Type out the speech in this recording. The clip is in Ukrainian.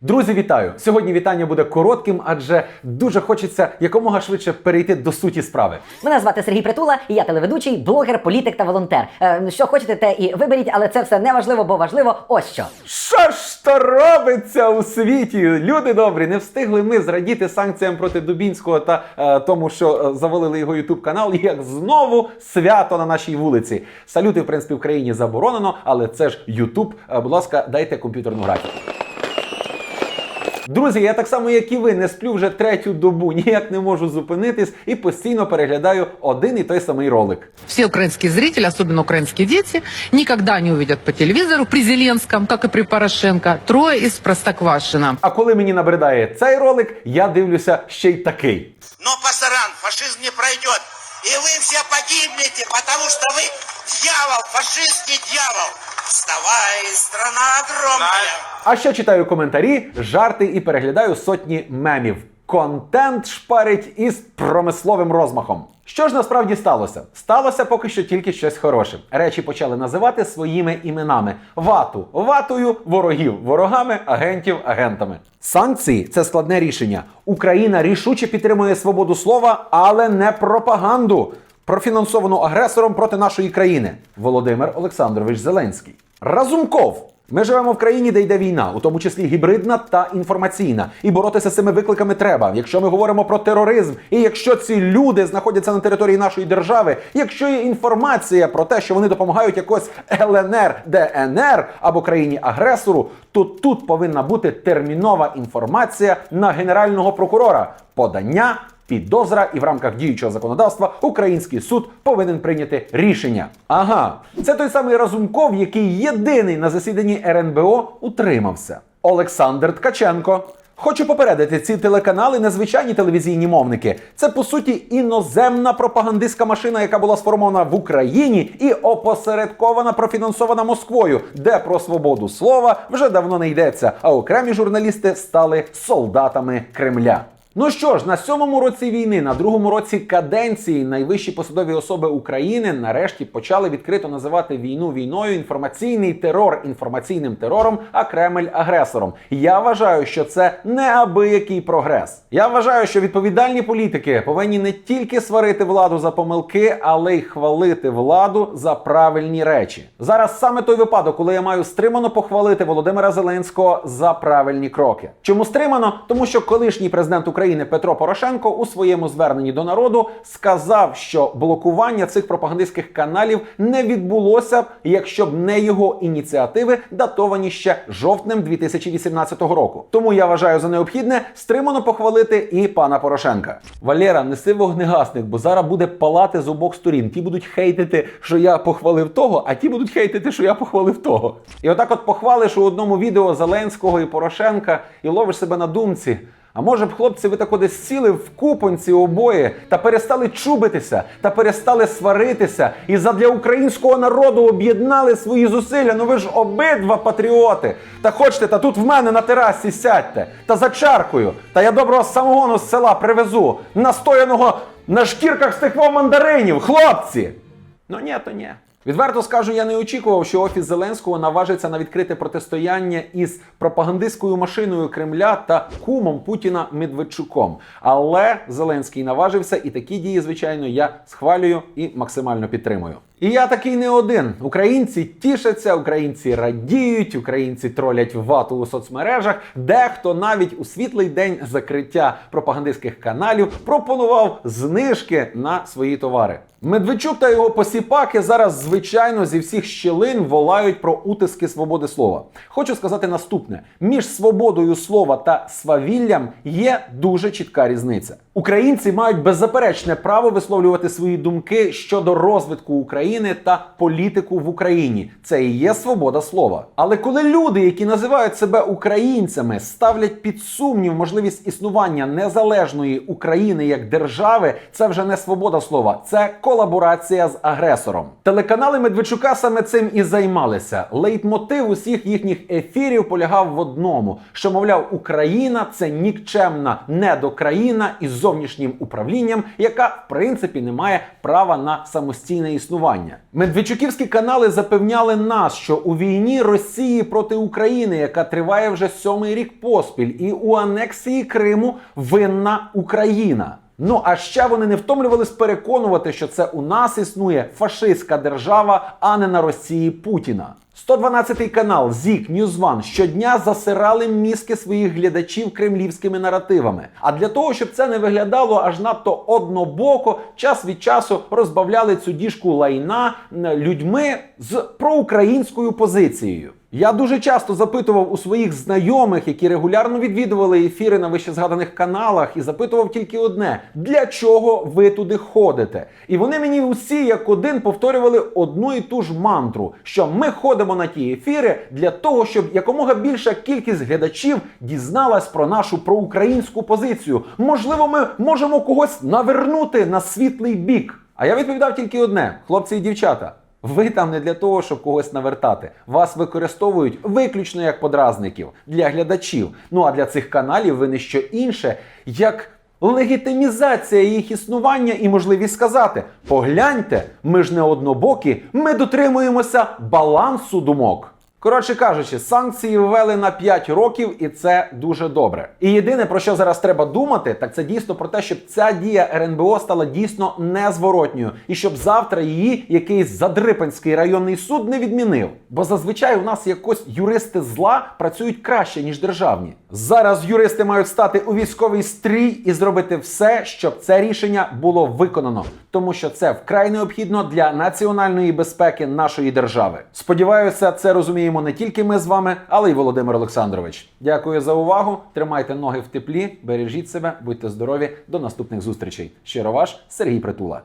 Друзі, вітаю! Сьогодні вітання буде коротким, адже дуже хочеться якомога швидше перейти до суті справи. Мене звати Сергій Притула, і я телеведучий, блогер, політик та волонтер. Е, що хочете, те і виберіть, але це все не важливо, бо важливо ось що. Що ж то робиться у світі? Люди добрі, не встигли ми зрадіти санкціям проти Дубінського та е, тому, що е, завалили його ютуб канал, як знову свято на нашій вулиці. Салюти, в принципі, в країні заборонено, але це ж Ютуб. Е, будь ласка, дайте комп'ютерну графіку. Друзі, я так само, як і ви, не сплю вже третю добу, ніяк не можу зупинитись і постійно переглядаю один і той самий ролик. Все украинские зрители, особенно украинские дети, никогда не увидят по телевизору при Зеленском, как и при Порошенко, трое из Простоквашино. А коли мені набридає цей ролик, я дивлюся ще й такий. Но, пасаран, фашизм не пройдет. И вы все погибнете, потому что вы дьявол, фашистский дьявол. Вставай, страна огромная. А ще читаю коментарі, жарти і переглядаю сотні мемів. Контент шпарить із промисловим розмахом. Що ж насправді сталося? Сталося поки що тільки щось хороше. Речі почали називати своїми іменами: вату ватою, ворогів ворогами, агентів агентами. Санкції це складне рішення. Україна рішуче підтримує свободу слова, але не пропаганду профінансовану агресором проти нашої країни. Володимир Олександрович Зеленський. Разумков. Ми живемо в країні, де йде війна, у тому числі гібридна та інформаційна. І боротися з цими викликами треба. Якщо ми говоримо про тероризм, і якщо ці люди знаходяться на території нашої держави, якщо є інформація про те, що вони допомагають якось ЛНР, ДНР або країні агресору, то тут повинна бути термінова інформація на генерального прокурора. Подання Підозра і в рамках діючого законодавства український суд повинен прийняти рішення. Ага, це той самий Разумков, який єдиний на засіданні РНБО утримався. Олександр Ткаченко. Хочу попередити, ці телеканали незвичайні телевізійні мовники. Це по суті іноземна пропагандистська машина, яка була сформована в Україні і опосередкована профінансована Москвою, де про свободу слова вже давно не йдеться. А окремі журналісти стали солдатами Кремля. Ну що ж, на сьомому році війни, на другому році каденції, найвищі посадові особи України нарешті почали відкрито називати війну війною, інформаційний терор інформаційним терором, а Кремль агресором. Я вважаю, що це неабиякий прогрес. Я вважаю, що відповідальні політики повинні не тільки сварити владу за помилки, але й хвалити владу за правильні речі. Зараз саме той випадок, коли я маю стримано похвалити Володимира Зеленського за правильні кроки. Чому стримано? Тому що колишній президент України Петро Порошенко у своєму зверненні до народу сказав, що блокування цих пропагандистських каналів не відбулося, б, якщо б не його ініціативи, датовані ще жовтнем 2018 року. Тому я вважаю за необхідне стримано похвалити і пана Порошенка. Валера, неси вогнегасник, бо зараз буде палати з обох сторін. Ті будуть хейтити, що я похвалив того, а ті будуть хейтити, що я похвалив того. І отак, от похвалиш у одному відео Зеленського і Порошенка і ловиш себе на думці. А може б, хлопці, ви тако десь сіли в купонці обоє та перестали чубитися, та перестали сваритися, і задля українського народу об'єднали свої зусилля. Ну ви ж обидва патріоти. Та хочете, та тут в мене на терасі сядьте, та за чаркою. Та я доброго самогону з села привезу, настояного на шкірках з тих во мандаринів, хлопці! Ну ні, то ні. Відверто скажу, я не очікував, що офіс Зеленського наважиться на відкрите протистояння із пропагандистською машиною Кремля та кумом Путіна Медведчуком. Але Зеленський наважився, і такі дії, звичайно, я схвалюю і максимально підтримую. І я такий не один. Українці тішаться, українці радіють, українці тролять вату у соцмережах. Дехто навіть у світлий день закриття пропагандистських каналів пропонував знижки на свої товари. Медведчук та його посіпаки зараз, звичайно, зі всіх щілин волають про утиски свободи слова. Хочу сказати наступне: між свободою слова та свавіллям є дуже чітка різниця. Українці мають беззаперечне право висловлювати свої думки щодо розвитку України та політику в Україні. Це і є свобода слова. Але коли люди, які називають себе українцями, ставлять під сумнів можливість існування незалежної України як держави, це вже не свобода слова, це колаборація з агресором. Телеканали Медведчука саме цим і займалися. Лейтмотив усіх їхніх ефірів полягав в одному: що мовляв, Україна це нікчемна недокраїна із зовнішнім управлінням, яка в принципі не має права на самостійне існування. Медведчуківські канали запевняли нас, що у війні Росії проти України, яка триває вже сьомий рік поспіль, і у анексії Криму винна Україна. Ну а ще вони не втомлювались переконувати, що це у нас існує фашистська держава, а не на Росії Путіна. 112 канал ЗІК Ньюзван щодня засирали мізки своїх глядачів кремлівськими наративами. А для того, щоб це не виглядало аж надто однобоко, час від часу розбавляли цю діжку лайна людьми з проукраїнською позицією. Я дуже часто запитував у своїх знайомих, які регулярно відвідували ефіри на вищезгаданих каналах, і запитував тільки одне: для чого ви туди ходите? І вони мені усі як один повторювали одну і ту ж мантру, що ми ходимо на ті ефіри для того, щоб якомога більша кількість глядачів дізналась про нашу проукраїнську позицію. Можливо, ми можемо когось навернути на світлий бік. А я відповідав тільки одне: хлопці і дівчата. Ви там не для того, щоб когось навертати. Вас використовують виключно як подразників для глядачів. Ну а для цих каналів ви не що інше, як легітимізація їх існування і можливість сказати: погляньте, ми ж не однобокі, ми дотримуємося балансу думок. Коротше кажучи, санкції ввели на 5 років, і це дуже добре. І єдине про що зараз треба думати, так це дійсно про те, щоб ця дія РНБО стала дійсно незворотньою, і щоб завтра її якийсь задрипанський районний суд не відмінив. Бо зазвичай у нас якось юристи зла працюють краще ніж державні. Зараз юристи мають стати у військовий стрій і зробити все, щоб це рішення було виконано, тому що це вкрай необхідно для національної безпеки нашої держави. Сподіваюся, це розуміємо не тільки ми з вами, але й Володимир Олександрович. Дякую за увагу. Тримайте ноги в теплі, бережіть себе, будьте здорові. До наступних зустрічей. Щиро ваш Сергій Притула.